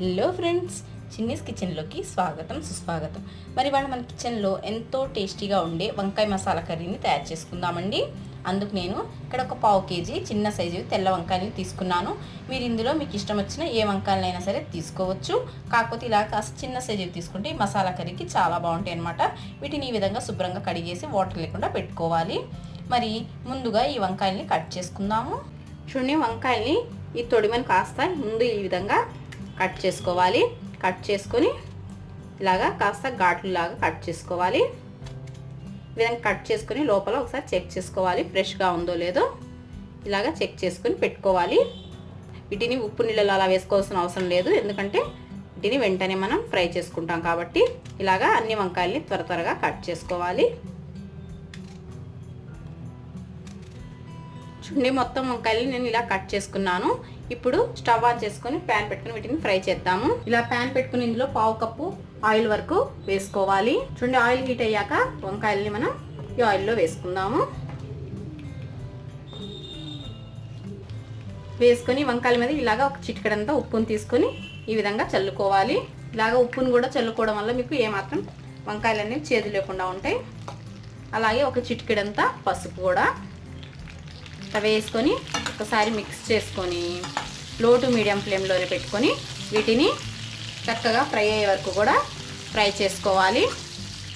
Hello friends Chinni's కిచెన్లోకి స్వాగతం సుస్వాగతం. మరి వాళ్ళ మన కిచెన్లో ఎంతో టేస్టీగా ఉండే వంకాయ మసాలా కర్రీని తయారు చేసుకుందామండి. అందుకు నేను ఇక్కడ ఒక పావు కేజీ చిన్న సైజు తెల్ల వంకాయని తీసుకున్నాను. మీరు ఇందులో మీకు ఇష్టం వచ్చిన ఏ వంకాయలైనా సరే తీసుకోవచ్చు. కాకపోతే ఇలా కాస్త చిన్న సైజు తీసుకుంటే ఈ మసాలా కర్రీకి చాలా బాగుంటాయి అనమాట వీటిని ఈ విధంగా శుభ్రంగా కడిగేసి వాటర్ లేకుండా పెట్టుకోవాలి. మరి ముందుగా ఈ వంకాయల్ని కట్ చేసుకుందాము. చూడండి వంకాయల్ని ఈ తొడిమని కాస్త ముందు ఈ విధంగా కట్ చేసుకోవాలి. కట్ చేసుకొని ఇలాగా కాస్త ఘాట్లు లాగా కట్ చేసుకోవాలి. విధంగా కట్ చేసుకుని లోపల ఒకసారి చెక్ చేసుకోవాలి. ఫ్రెష్గా ఉందో లేదో ఇలాగా చెక్ చేసుకొని పెట్టుకోవాలి. వీటిని ఉప్పు నీళ్ళలో అలా వేసుకోవాల్సిన అవసరం లేదు. ఎందుకంటే వీటిని వెంటనే మనం ఫ్రై చేసుకుంటాం కాబట్టి ఇలాగా అన్ని వంకాయల్ని త్వర త్వరగా కట్ చేసుకోవాలి. చూడండి మొత్తం వంకాయలు నేను ఇలా కట్ చేసుకున్నాను. ఇప్పుడు స్టవ్ ఆన్ చేసుకొని ప్యాన్ పెట్టుకుని వీటిని ఫ్రై చేద్దాము. ఇలా ప్యాన్ పెట్టుకుని ఇందులో పావు కప్పు ఆయిల్ వరకు వేసుకోవాలి. చూడండి ఆయిల్ హీట్ అయ్యాక వంకాయల్ని మనం ఈ ఆయిల్లో వేసుకుందాము. వేసుకొని వంకాయల మీద ఇలాగ ఒక చిటికడంతా ఉప్పును తీసుకొని ఈ విధంగా చల్లుకోవాలి. ఇలాగ ఉప్పును కూడా చల్లుకోవడం వల్ల మీకు ఏమాత్రం వంకాయలు అనేవి చేదు లేకుండా ఉంటాయి. అలాగే ఒక చిటికెడంతా పసుపు కూడా. అవి వేసుకొని ఒకసారి మిక్స్ చేసుకొని లో టు మీడియం ఫ్లేమ్లోనే పెట్టుకొని వీటిని చక్కగా ఫ్రై అయ్యే వరకు కూడా ఫ్రై చేసుకోవాలి.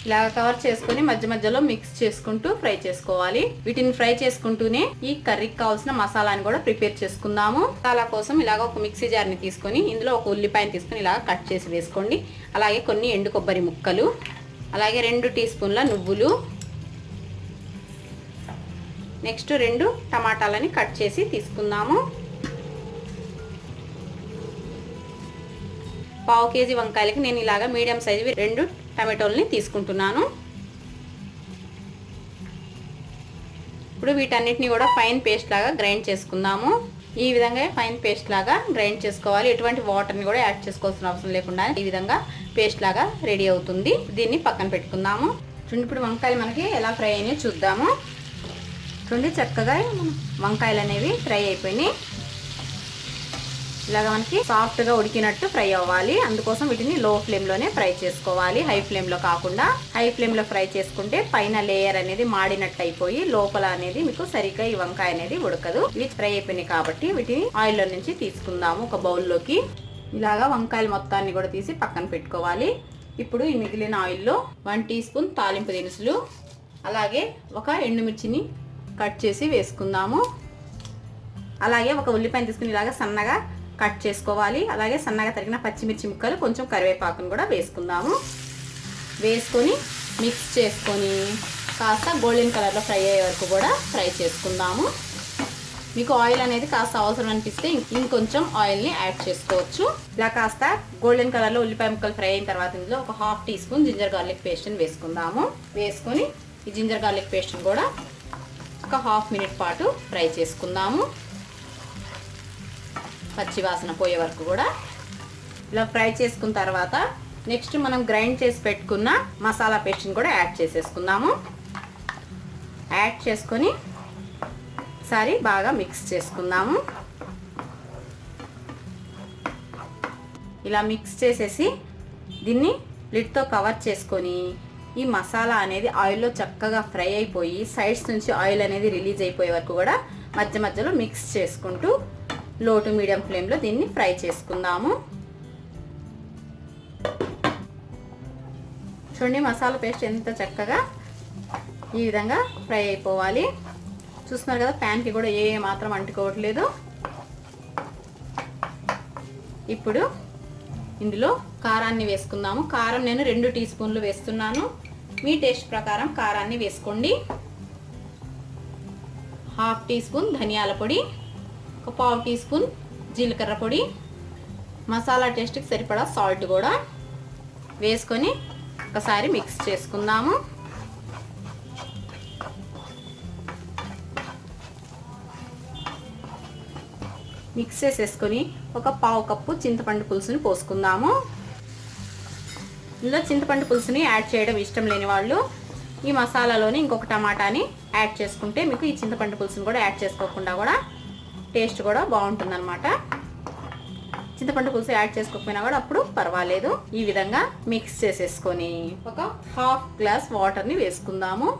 ఇలా కవర్ చేసుకొని మధ్య మధ్యలో మిక్స్ చేసుకుంటూ ఫ్రై చేసుకోవాలి. వీటిని ఫ్రై చేసుకుంటూనే ఈ కర్రీకి కావాల్సిన మసాలాని కూడా ప్రిపేర్ చేసుకుందాము. మసాలా కోసం ఇలాగ ఒక మిక్సీ జార్ని తీసుకొని ఇందులో ఒక ఉల్లిపాయని తీసుకొని ఇలా కట్ చేసి వేసుకోండి. అలాగే కొన్ని ఎండు కొబ్బరి ముక్కలు అలాగే రెండు టీ స్పూన్ల నువ్వులు నెక్స్ట్ రెండు టమాటాలని కట్ చేసి తీసుకుందాము. పావు కేజీ వంకాయలకి నేను ఇలాగా మీడియం సైజు రెండు టమాటోల్ని తీసుకుంటున్నాను. ఇప్పుడు వీటన్నిటిని కూడా ఫైన్ పేస్ట్ లాగా గ్రైండ్ చేసుకుందాము. ఈ విధంగా ఫైన్ పేస్ట్ లాగా గ్రైండ్ చేసుకోవాలి. ఎటువంటి వాటర్ని కూడా యాడ్ చేసుకోవాల్సిన అవసరం లేకుండా ఈ విధంగా పేస్ట్ లాగా రెడీ అవుతుంది. దీన్ని పక్కన పెట్టుకుందాము. చూడండి ఇప్పుడు వంకాయలు మనకి ఎలా ఫ్రై అయినాయో చూద్దాము. చూడండి చక్కగా వంకాయలు అనేవి ఫ్రై అయిపోయినాయి. ఇలాగ మనకి సాఫ్ట్గా ఉడికినట్టు ఫ్రై అవ్వాలి. అందుకోసం వీటిని లో ఫ్లేమ్లోనే ఫ్రై చేసుకోవాలి. హై ఫ్లేమ్లో కాకుండా హై ఫ్లేమ్లో ఫ్రై చేసుకుంటే పైన లేయర్ అనేది మాడినట్టు అయిపోయి లోపల అనేది మీకు సరిగ్గా ఈ వంకాయ అనేది ఉడకదు. ఇవి ఫ్రై అయిపోయినాయి కాబట్టి వీటిని ఆయిల్లో నుంచి తీసుకుందాము ఒక బౌల్లోకి. ఇలాగా వంకాయలు మొత్తాన్ని కూడా తీసి పక్కన పెట్టుకోవాలి. ఇప్పుడు ఈ మిగిలిన ఆయిల్లో వన్ టీ స్పూన్ తాలింపు దినుసులు అలాగే ఒక ఎండుమిర్చిని కట్ చేసి వేసుకుందాము. అలాగే ఒక ఉల్లిపాయను తీసుకుని ఇలాగా సన్నగా కట్ చేసుకోవాలి. అలాగే సన్నగా తరిగిన పచ్చిమిర్చి ముక్కలు కొంచెం కరివేపాకును కూడా వేసుకుందాము. వేసుకొని మిక్స్ చేసుకొని కాస్త గోల్డెన్ కలర్లో ఫ్రై అయ్యే వరకు కూడా ఫ్రై చేసుకుందాము. మీకు ఆయిల్ అనేది కాస్త అవసరం అనిపిస్తే ఇంకొంచెం ఆయిల్ని యాడ్ చేసుకోవచ్చు. ఇలా కాస్త గోల్డెన్ కలర్లో ఉల్లిపాయ ముక్కలు ఫ్రై అయిన తర్వాత ఇందులో ఒక half teaspoon ginger garlic పేస్ట్ని వేసుకుందాము. వేసుకొని ఈ జింజర్ గార్లిక్ పేస్ట్ని కూడా ఒక హాఫ్ మినిట్ పాటు ఫ్రై చేసుకుందాము. పచ్చివాసన పోయే వరకు కూడా. ఇలా ఫ్రై చేసుకున్న తర్వాత నెక్స్ట్ మనం గ్రైండ్ చేసి పెట్టుకున్న మసాలా పేస్ట్ని కూడా యాడ్ చేసేసుకుందాము. యాడ్ చేసుకొని ఒకసారి బాగా మిక్స్ చేసుకుందాము. ఇలా మిక్స్ చేసేసి దీన్ని లిడ్తో కవర్ చేసుకొని ఈ మసాలా అనేది ఆయిల్లో చక్కగా ఫ్రై అయిపోయి సైడ్స్ నుంచి ఆయిల్ అనేది రిలీజ్ అయిపోయే వరకు కూడా మధ్య మధ్యలో మిక్స్ చేసుకుంటూ లో టు మీడియం ఫ్లేమ్లో దీన్ని ఫ్రై చేసుకుందాము. చూడండి మసాలా పేస్ట్ ఎంత చక్కగా ఈ విధంగా ఫ్రై అయిపోవాలి. చూస్తున్నారు కదా ప్యాన్కి కూడా ఏ మాత్రం అంటుకోవట్లేదు. ఇప్పుడు ఇందులో కారాన్ని వేసుకుందాము. కారం నేను రెండు టీ స్పూన్లు వేస్తున్నాను. మీ టేస్ట్ ప్రకారం కారాన్ని వేసుకోండి. హాఫ్ టీ స్పూన్ ధనియాల పొడి ఒక పావు టీ స్పూన్ జీలకర్ర పొడి మసాలా టేస్ట్కి సరిపడా సాల్ట్ కూడా వేసుకొని ఒకసారి మిక్స్ చేసుకుందాము. మిక్స్ చేసేసుకొని ఒక పావు కప్పు చింతపండు పులుసుని పోసుకుందాము. ఇందులో చింతపండు పులుసుని యాడ్ చేయడం ఇష్టం లేని వాళ్ళు ఈ మసాలాలోని ఇంకొక టమాటాని యాడ్ చేసుకుంటే మీకు ఈ చింతపండు పులుసుని కూడా యాడ్ చేసుకోకుండా కూడా టేస్ట్ కూడా బాగుంటుంది అనమాట చింతపండు పులుసు యాడ్ చేసుకోకపోయినా కూడా అప్పుడు పర్వాలేదు. ఈ విధంగా మిక్స్ చేసేసుకొని ఒక హాఫ్ గ్లాస్ వాటర్ని వేసుకుందాము.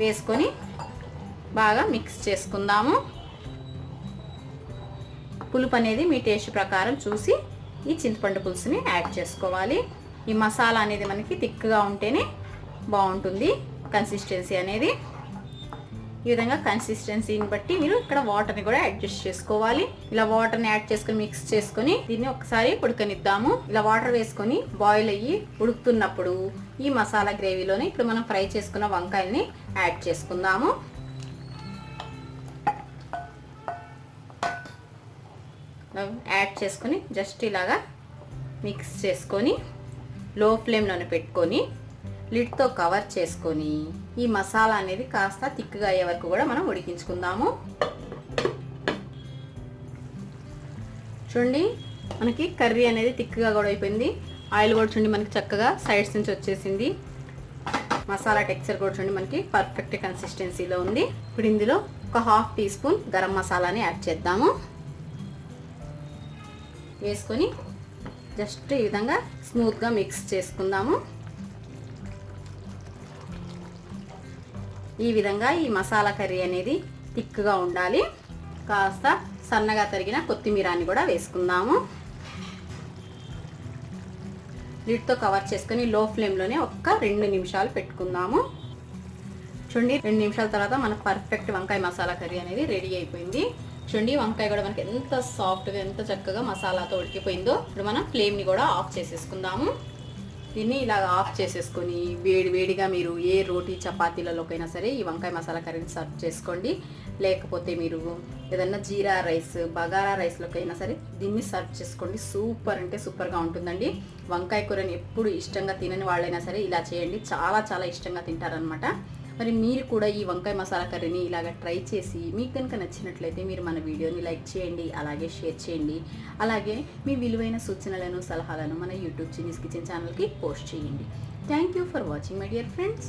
వేసుకొని బాగా మిక్స్ చేసుకుందాము. పులుపు అనేది మీ టేస్ట్ ప్రకారం చూసి ఈ చింతపండు పులుసుని యాడ్ చేసుకోవాలి. ఈ మసాలా అనేది మనకి థిక్గా ఉంటేనే బాగుంటుంది కన్సిస్టెన్సీ అనేది. ఈ విధంగా కన్సిస్టెన్సీని బట్టి మీరు ఇక్కడ వాటర్ని కూడా అడ్జస్ట్ చేసుకోవాలి. ఇలా వాటర్ని యాడ్ చేసుకొని మిక్స్ చేసుకొని దీన్ని ఒకసారి ఉడకనిద్దాము. ఇలా వాటర్ వేసుకొని బాయిల్ అయ్యి ఉడుకుతున్నప్పుడు ఈ మసాలా గ్రేవీలోనే ఇప్పుడు మనం ఫ్రై చేసుకున్న వంకాయల్ని యాడ్ చేసుకుందాము. యాడ్ చేసుకొని జస్ట్ ఇలాగా మిక్స్ చేసుకొని లో ఫ్లేమ్లోనే పెట్టుకొని లిడ్తో కవర్ చేసుకొని ఈ మసాలా అనేది కాస్త తిక్కుగా అయ్యే వరకు కూడా మనం ఉడికించుకుందాము. చూడండి మనకి కర్రీ అనేది తిక్కుగా కూడా అయిపోయింది. ఆయిల్ కూడా చూడండి మనకి చక్కగా సైడ్స్ నుంచి వచ్చేసింది. మసాలా టెక్స్చర్ కూడా చూడండి మనకి పర్ఫెక్ట్ కన్సిస్టెన్సీలో ఉంది. ఇప్పుడు ఇందులో ఒక హాఫ్ టీ స్పూన్ గరం మసాలాని యాడ్ చేద్దాము. వేసుకొని జస్ట్ ఈ విధంగా స్మూత్గా మిక్స్ చేసుకుందాము. ఈ విధంగా ఈ మసాలా కర్రీ అనేది థిక్గా ఉండాలి. కాస్త సన్నగా తరిగిన కొత్తిమీరాన్ని కూడా వేసుకుందాము. లిడ్తో కవర్ చేసుకొని లో ఫ్లేమ్లోనే ఒక్క రెండు నిమిషాలు పెట్టుకుందాము. చూడండి రెండు నిమిషాల తర్వాత మనకు పర్ఫెక్ట్ వంకాయ మసాలా కర్రీ అనేది రెడీ అయిపోయింది. చూడండి వంకాయ కూడా మనకి ఎంత సాఫ్ట్గా ఎంత చక్కగా మసాలాతో ఉడికిపోయిందో ఇప్పుడు మనం ఫ్లేమ్ని కూడా ఆఫ్ చేసేసుకుందాము. దీన్ని ఇలా ఆఫ్ చేసేసుకొని వేడి వేడిగా మీరు ఏ రోటీ చపాతీలలోకైనా సరే ఈ వంకాయ మసాలా కర్రీని సర్వ్ చేసుకోండి. లేకపోతే మీరు ఏదన్నా జీరా రైస్ బగారా రైస్లోకైనా సరే దీన్ని సర్వ్ చేసుకోండి. సూపర్ అంటే సూపర్గా ఉంటుందండి. వంకాయ కూరని ఎప్పుడు ఇష్టంగా తినని వాళ్ళైనా సరే ఇలా చేయండి. చాలా చాలా ఇష్టంగా తింటారనమాట మరి మీరు కూడా ఈ వంకాయ మసాలా కర్రీని ఇలాగ ట్రై చేసి మీకు కనుక నచ్చినట్లయితే మీరు మన వీడియోని లైక్ చేయండి అలాగే షేర్ చేయండి. అలాగే మీ విలువైన సూచనలను సలహాలను మన యూట్యూబ్ చిన్నీస్ కిచెన్ ఛానల్కి పోస్ట్ చేయండి. Thank you for watching my dear friends